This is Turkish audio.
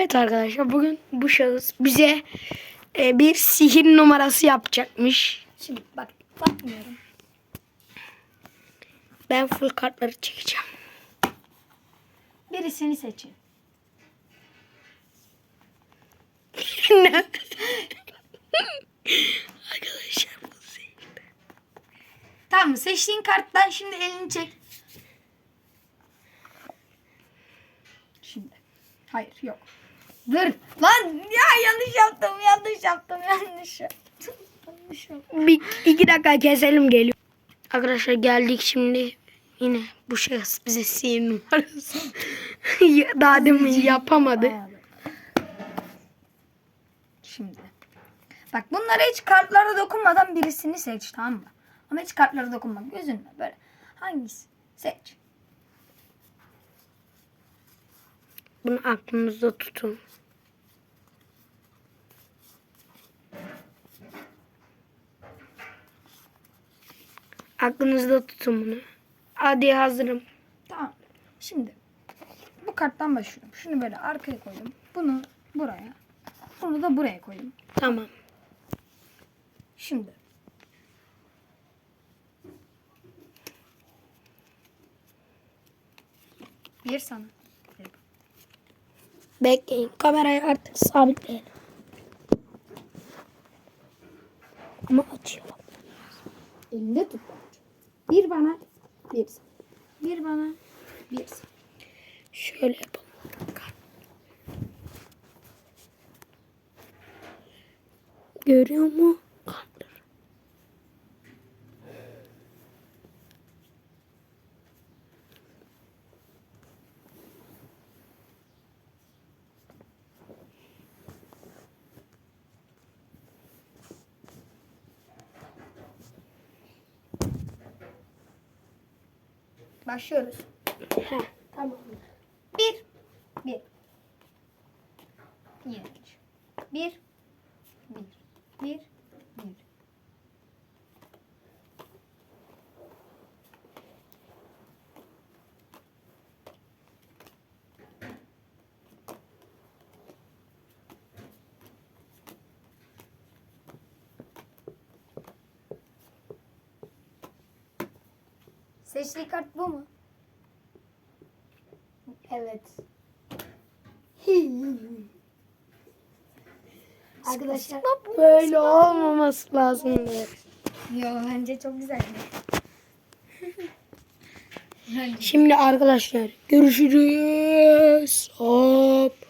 Evet arkadaşlar bugün bu şahıs bize e, bir sihir numarası yapacakmış. Şimdi bak bakmıyorum. Ben full kartları çekeceğim. Birisini seçin. arkadaşlar bu sihir. Tamam seçtiğin karttan şimdi elini çek. Şimdi. Hayır yok. Dur. Lan ya yanlış yaptım yanlış yaptım yanlış yaptım. yanlış yaptım. Bir iki dakika keselim geliyor. Arkadaşlar geldik şimdi yine bu şahıs bize sihir numarası. Daha demin yapamadı. Şimdi. Bak bunlara hiç kartlara dokunmadan birisini seç tamam mı? Ama hiç kartlara dokunma. Gözünle böyle. Hangisi? Seç. Bunu aklınızda tutun. Aklınızda tutun bunu. Hadi hazırım. Tamam. Şimdi bu karttan başlıyorum. Şunu böyle arkaya koydum. Bunu buraya. Bunu da buraya koydum. Tamam. Şimdi. Bir sana. Bekleyin. Kamerayı artık sabitleyelim. Ama açıyorum. Elinde tut. Bir bana, bir. Bir bana, bir. Şöyle yapalım. Görüyor mu? Başlıyoruz. Heh, tamam. Bir. Bir. Bir. Bir. Bir. Bir. Seçtiği kart bu mu? Evet. Arkadaşlar Böyle olmaması lazım. Yo bence çok güzel. Şimdi arkadaşlar görüşürüz. Hop.